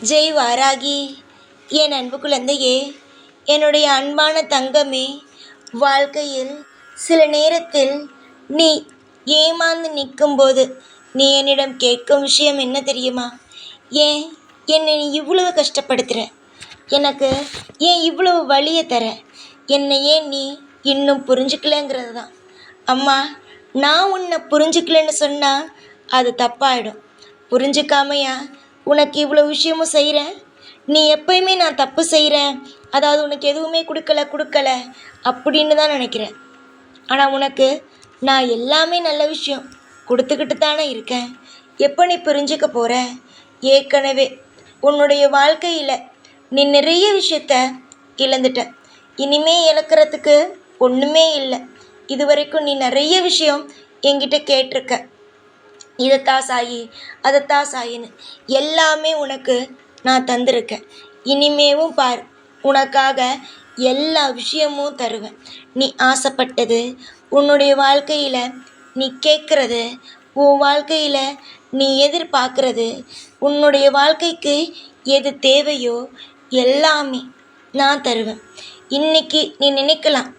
ஜெய் வாராகி என் அன்பு குழந்தையே என்னுடைய அன்பான தங்கமே வாழ்க்கையில் சில நேரத்தில் நீ ஏமாந்து நிற்கும்போது நீ என்னிடம் கேட்கும் விஷயம் என்ன தெரியுமா? ஏன் என்னை நீ இவ்வளவு கஷ்டப்படுத்துகிற எனக்கு ஏன் இவ்வளவு வழியை தர? என்னை ஏன் நீ இன்னும் புரிஞ்சுக்கலங்கிறது தான் அம்மா நான் உன்னை புரிஞ்சுக்கலன்னு சொன்னால் அது தப்பாயிடும். புரிஞ்சுக்காமையா? உனக்கு இவ்வளோ விஷயமும் செய்கிறேன். நீ எப்பயுமே நான் தப்பு செய்கிறேன். அதாவது உனக்கு எதுவுமே கொடுக்கல கொடுக்கல அப்படின்னு தான் நினைக்கிறேன். ஆனால் உனக்கு நான் எல்லாமே நல்ல விஷயம் கொடுத்துக்கிட்டு தானே இருக்கேன். எப்போ நீ புரிஞ்சுக்க போகிற ஏற்கனவே உன்னுடைய வாழ்க்கையில் நீ நிறைய விஷயத்த இழந்துட்ட. இனிமே இழக்கிறதுக்கு ஒன்றுமே இல்லை. இது வரைக்கும் நீ நிறைய விஷயம் என்கிட்ட கேட்டிருக்க. இதைத்தா சாயி அதைத்தா சாயின்னு எல்லாமே உனக்கு நான் தந்திருக்கேன். இனிமேவும் பார் உனக்காக எல்லா விஷயமும் தருவேன். நீ ஆசைப்பட்டது உன்னுடைய வாழ்க்கையில் நீ கேட்குறது உன் வாழ்க்கையில் நீ எதிர்பார்க்குறது உன்னுடைய வாழ்க்கைக்கு எது தேவையோ எல்லாமே நான் தருவேன். இன்னைக்கு நீ நினைக்கலாம்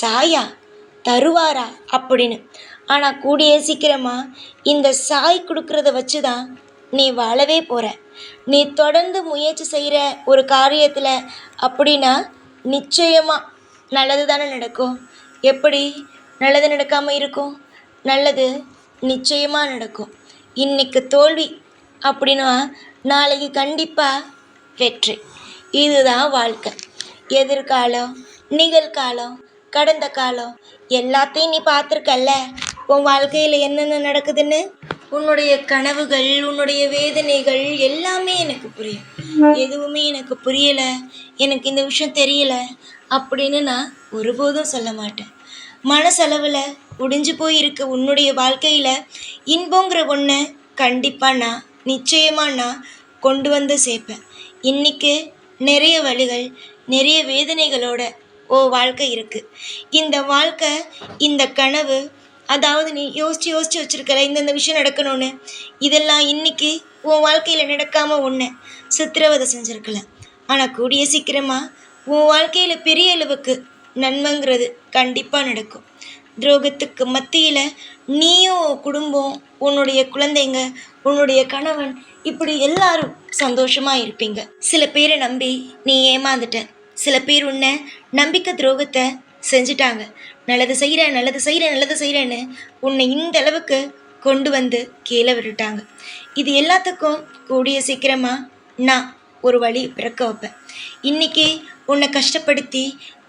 சாயா தருவாரா? அப்படின்னு. ஆனால் கூடிய சீக்கிரமாக இந்த சாய் கொடுக்கறத வச்சு தான் நீ வாழவே போகிற நீ தொடர்ந்து முயற்சி செய்கிற ஒரு காரியத்தில் அப்படின்னா நிச்சயமாக நல்லது தானே நடக்கும். எப்படி? நல்லது நடக்காமல் இருக்கும். நல்லது நிச்சயமாக நடக்கும். இன்றைக்கு தோல்வி அப்படின்னா நாளைக்கு கண்டிப்பாக வெற்றி. இதுதான் வாழ்க்கை. எதிர்காலம் நிகழ்காலம் கடந்த காலம் எல்லாத்தையும் நீ பார்த்துருக்கல்ல? உன் வாழ்க்கையில் என்னென்ன நடக்குதுன்னு? உன்னுடைய கனவுகள் உன்னுடைய வேதனைகள் எல்லாமே எனக்கு புரியும். எதுவுமே எனக்கு புரியலை. எனக்கு இந்த விஷயம் தெரியல அப்படின்னு நான் ஒருபோதும் சொல்ல மாட்டேன். மனசளவில் ஒடிஞ்சு போயிருக்க உன்னுடைய வாழ்க்கையில் இன்பங்கிற ஒன்றை கண்டிப்பாக நான் நிச்சயமாக நான் கொண்டு வந்து சேர்ப்பேன். இன்றைக்கி நிறைய வழிகள் நிறைய வேதனைகளோட ஓ வாழ்க்கை இருக்குது இந்த வாழ்க்கை இந்த கனவு அதாவது நீ யோசித்து யோசித்து வச்சுருக்கிற இந்தந்த விஷயம் நடக்கணும்னு. இதெல்லாம் இன்னைக்கு உன் வாழ்க்கையில் நடக்காமல் ஒன்று சித்திரவதை செஞ்சுருக்கல. ஆனால் கூடிய சீக்கிரமாக உன் வாழ்க்கையில் பெரிய அளவுக்கு நன்மைங்கிறது கண்டிப்பாக நடக்கும். துரோகத்துக்கு மத்தியில் நீயும் குடும்பம் உன்னுடைய குழந்தைங்க உன்னுடைய கணவன் இப்படி எல்லாரும் சந்தோஷமாக இருப்பீங்க. சில பேரை நம்பி நீ ஏமாந்துட்ட. சில பேர் உன்னை நம்பிக்கை துரோகத்தை செஞ்சுட்டாங்க. நல்லது செய்கிறேன் நல்லது செய்கிறேன் நல்லது செய்கிறேன்னு உன்னை இந்த அளவுக்கு கொண்டு வந்து கீழே விட்டுட்டாங்க. இது எல்லாத்துக்கும் கூடிய சீக்கிரமாக நான் ஒரு வழி பிறக்க வைப்பேன். இன்றைக்கி உன்னை கஷ்டப்படுத்தி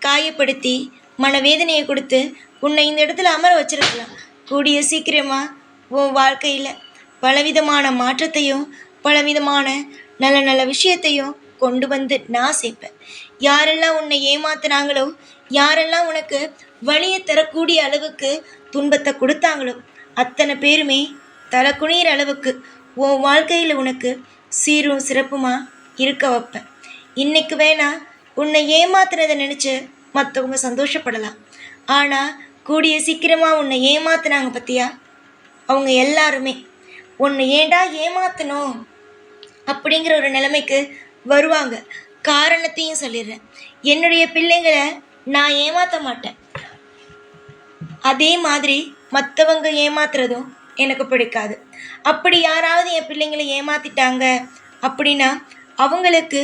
காயப்படுத்தி மனவேதனையை கொடுத்து உன்னை இந்த இடத்துல அமர வச்சிருக்கலாம். கூடிய சீக்கிரமாக உன் வாழ்க்கையில் பலவிதமான மாற்றத்தையும் பலவிதமான நல்ல நல்ல விஷயத்தையும் கொண்டு வந்து நான் சேர்ப்பேன். யாரெல்லாம் உன்னை ஏமாத்துனாங்களோ யாரெல்லாம் உனக்கு வழியை தரக்கூடிய அளவுக்கு துன்பத்தை கொடுத்தாங்களோ அத்தனை பேருமே தலை குனிகிற அளவுக்கு உன் வாழ்க்கையில் உனக்கு சீரும் சிறப்புமாக இருக்க வைப்பேன். இன்னைக்கு வேணா உன்னை ஏமாத்துனதை நினச்சி மற்றவங்க சந்தோஷப்படலாம். ஆனால் கூடிய சீக்கிரமாக உன்னை ஏமாத்துனாங்க பத்தியா? அவங்க எல்லாருமே உன்னை ஏண்டா ஏமாத்தணும்? அப்படிங்கிற ஒரு நிலைமைக்கு வருவாங்க. காரணத்தையும் சொல்லிடுறேன். என்னுடைய பிள்ளைங்களை நான் ஏமாற்ற மாட்டேன். அதே மாதிரி மற்றவங்க ஏமாத்துறதும் எனக்கு பிடிக்காது. அப்படி யாராவது என் பிள்ளைங்களை ஏமாத்திட்டாங்க அப்படின்னா அவங்களுக்கு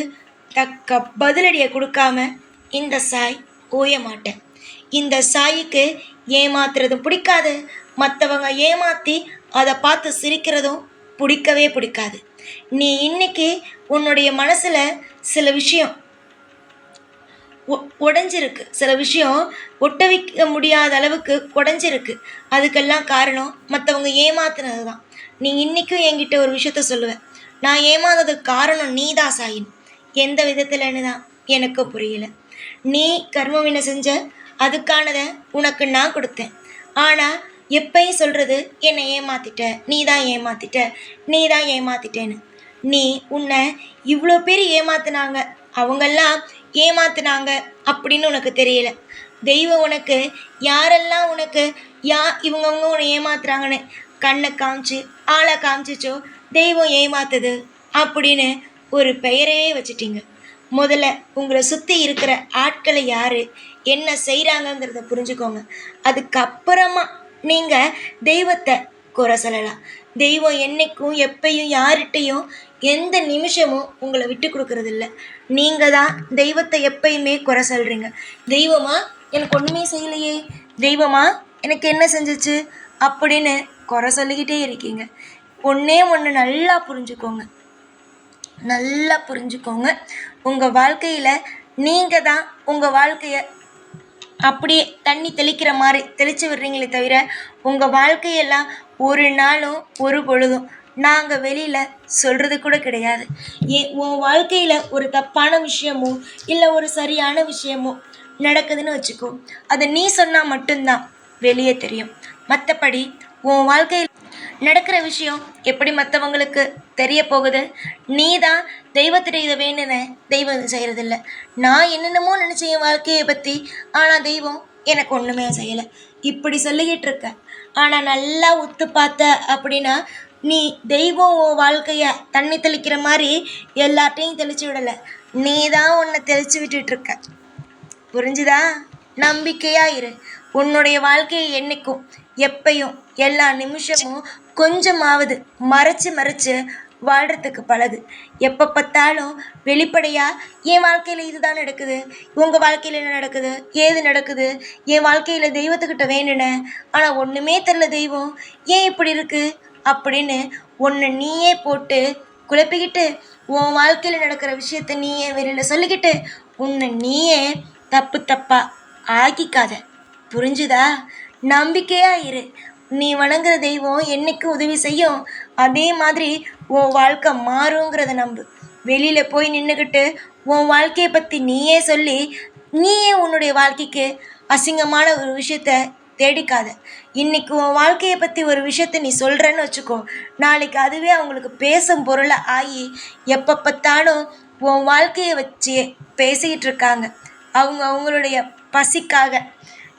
தக்க பதிலடியை கொடுக்காம இந்த சாய் ஓய மாட்டேன். இந்த சாய்க்கு ஏமாத்துறதும் பிடிக்காது. மற்றவங்க ஏமாற்றி அதை பார்த்து சிரிக்கிறதும் பிடிக்கவே பிடிக்காது. நீ இன்னைக்கு உன்னுடைய மனசில் சில விஷயம் உடஞ்சிருக்கு சில விஷயம் ஒட்ட வைக்க முடியாத அளவுக்கு உடஞ்சிருக்கு அதுக்கெல்லாம் காரணம் மற்றவங்க ஏமாத்துனது தான் நீ இன்றைக்கும் என்கிட்ட ஒரு விஷயத்த சொல்லுவேன் நான் ஏமாந்ததுக்கு காரணம் நீ தான் சாயின். எந்த விதத்தில்னு தான் எனக்கு புரியல. நீ கர்மவினை செஞ்ச? அதுக்கானதை உனக்கு நான் கொடுத்தேன். ஆனால் எப்பயும் சொல்கிறது என்னை ஏமாத்திட்ட. நீ தான் ஏமாத்திட்ட. நீ தான் ஏமாத்திட்டேன்னு. நீ உன்னை இவ்வளோ பேர் ஏமாத்தினாங்க. அவங்கெல்லாம் ஏமாத்துனாங்க அப்படின்னு உனக்கு தெரியல. தெய்வம் உனக்கு யாரெல்லாம் உனக்கு யா இவங்கவுங்க உன்னை ஏமாத்துறாங்கன்னு கண்ணை காமிச்சு ஆளை காமிச்சிச்சோ தெய்வம் ஏமாத்துது அப்படின்னு ஒரு பெயரையே வச்சிட்டீங்க. முதல்ல உங்களை சுற்றி இருக்கிற ஆட்களை யார் என்ன செய்கிறாங்கங்கிறத புரிஞ்சுக்கோங்க. அதுக்கப்புறமா நீங்கள் தெய்வத்தை குறை சொல்லலாம். தெய்வம் என்னைக்கும் எப்பையும் யார்கிட்டையும் எந்த நிமிஷமும் உங்களை விட்டு கொடுக்கறதில்ல. நீங்கள் தான் தெய்வத்தை எப்பயுமே குறை சொல்கிறீங்க தெய்வமா எனக்கு ஒன்றுமே செய்யலையே. தெய்வமா எனக்கு என்ன செஞ்சிச்சு? அப்படின்னு குறை சொல்லிக்கிட்டே இருக்கீங்க. ஒன்றே ஒன்று நல்லா புரிஞ்சுக்கோங்க. நல்லா புரிஞ்சுக்கோங்க. உங்கள் வாழ்க்கையில் நீங்கள் தான் உங்கள் வாழ்க்கையை அப்படியே தண்ணி தெளிக்கிற மாதிரி தெளித்து விடுறீங்களே தவிர உங்கள் வாழ்க்கையெல்லாம் ஒரு நாளும் ஒரு பொழுதும். நாங்கள் வெளியில் சொல்கிறது கூட கிடையாது. ஏ உன் வாழ்க்கையில் ஒரு தப்பான விஷயமோ இல்லை ஒரு சரியான விஷயமோ நடக்குதுன்னு வச்சுக்கோ. அதை நீ சொன்னால் மட்டும்தான் வெளியே தெரியும். மற்றபடி உன் வாழ்க்கையில் நடக்கிற விஷயம் எப்படி மற்றவங்களுக்கு தெரிய போகுது? நீ தான் தெய்வத்திட்ட இதை வேணுன தெய்வம் செய்கிறதில்ல நான் என்னென்னமோ நினச்சேன் என் வாழ்க்கையை பற்றி ஆனால் தெய்வம் எனக்கு ஒன்றுமே செய்யலை. இப்படி சொல்லிக்கிட்டு இருக்க. ஆனால் நல்லா உத்து பார்த்த அப்படின்னா நீ தெய்வம் உன் வாழ்க்கையை தண்ணி தெளிக்கிற மாதிரி எல்லாத்தையும் தெளிச்சு விடலை. நீ தான் உன்னை தெளிச்சு விட்டுட்டு இருக்க. புரிஞ்சுதா? நம்பிக்கையாக இரு. உன்னுடைய வாழ்க்கையை என்னைக்கும் எப்பையும் எல்லா நிமிஷமும் கொஞ்சமாவது மறைச்சு மறைச்சு வாழ்கிறதுக்கு பழகு. எப்போ பார்த்தாலும் வெளிப்படையாக என் வாழ்க்கையில் இதுதான் நடக்குது. உங்கள் வாழ்க்கையில் என்ன நடக்குது? ஏது நடக்குது? என் வாழ்க்கையில் தெய்வத்துக்கிட்ட வேணுனேன் ஆனால் ஒன்றுமே தெரில தெய்வம். ஏன் இப்படி இருக்குது அப்படின்னு ஒன்று நீயே போட்டு குழப்பிக்கிட்டு உன் வாழ்க்கையில் நடக்கிற விஷயத்த நீயே வெளியில் சொல்லிக்கிட்டு உன்னை நீயே தப்பு தப்பாக ஆக்கிக்காத. புரிஞ்சுதா? நம்பிக்கையாக இரு. நீ வணங்குற தெய்வம் என்னைக்கும் உதவி செய்யும்? அதே மாதிரி உன் வாழ்க்கை மாறுங்கிறத நம்பு. வெளியில் போய் நின்றுக்கிட்டு உன் வாழ்க்கையை பற்றி நீயே சொல்லி நீயே உன்னுடைய வாழ்க்கைக்கு அசிங்கமான ஒரு விஷயத்த தேடிக்காத. இன்னைக்கு உன் வாழ்க்கையை பற்றி ஒரு விஷயத்த நீ சொல்கிறேன்னு வச்சுக்கோ நாளைக்கு அதுவே அவங்களுக்கு பேசும் பொருளை ஆகி எப்போ பார்த்தாலும் உன் வாழ்க்கையை வச்சு பேசிக்கிட்டு இருக்காங்க. அவங்க அவங்களுடைய பசிக்காக.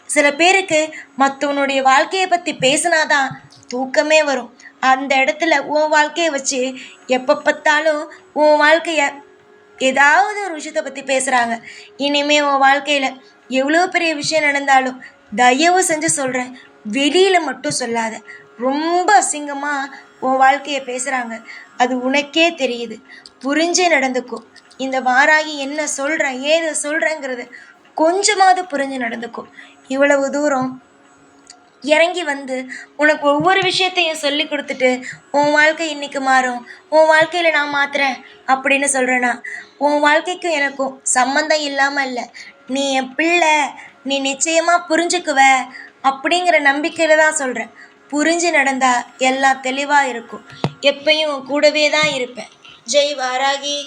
சில பேருக்கு மற்றவனுடைய வாழ்க்கையை பற்றி பேசினாதான் தூக்கமே வரும். அந்த இடத்துல உன் வாழ்க்கையை வச்சு எப்போ பார்த்தாலும் உன் வாழ்க்கையை ஏதாவது ஒரு விஷயத்தை பற்றி பேசுகிறாங்க இனிமே உன் வாழ்க்கையில் எவ்வளோ பெரிய விஷயம் நடந்தாலும் தயவு செஞ்சு சொல்கிறேன் வெளியில் மட்டும் சொல்லாத. ரொம்ப அசிங்கமாக உன் வாழ்க்கையை பேசுகிறாங்க அது உனக்கே தெரியுது. புரிஞ்சே நடந்துக்கும் இந்த வாராகி என்ன சொல்கிறேன் ஏது சொல்கிறேங்கிறது கொஞ்சமாவது புரிஞ்சு நடந்துக்கும் இவ்வளவு தூரம் இறங்கி வந்து உனக்கு ஒவ்வொரு விஷயத்தையும் சொல்லி கொடுத்துட்டு உன் வாழ்க்கை இன்னைக்கு மாறும். உன் வாழ்க்கையில் நான் மாத்துறேன். அப்படின்னு சொல்கிறேன்னா உன் வாழ்க்கைக்கும் எனக்கும் சம்மந்தம் இல்லாமல் இல்லை. நீ என் பிள்ளை. நீ நிச்சயமாக புரிஞ்சுக்குவ அப்படிங்கிற நம்பிக்கையில் தான் சொல்கிறேன் புரிஞ்சு நடந்தால் எல்லாம் தெளிவாக இருக்கும். எப்பயும் கூடவே தான் இருப்பேன். ஜெய் வாராகி.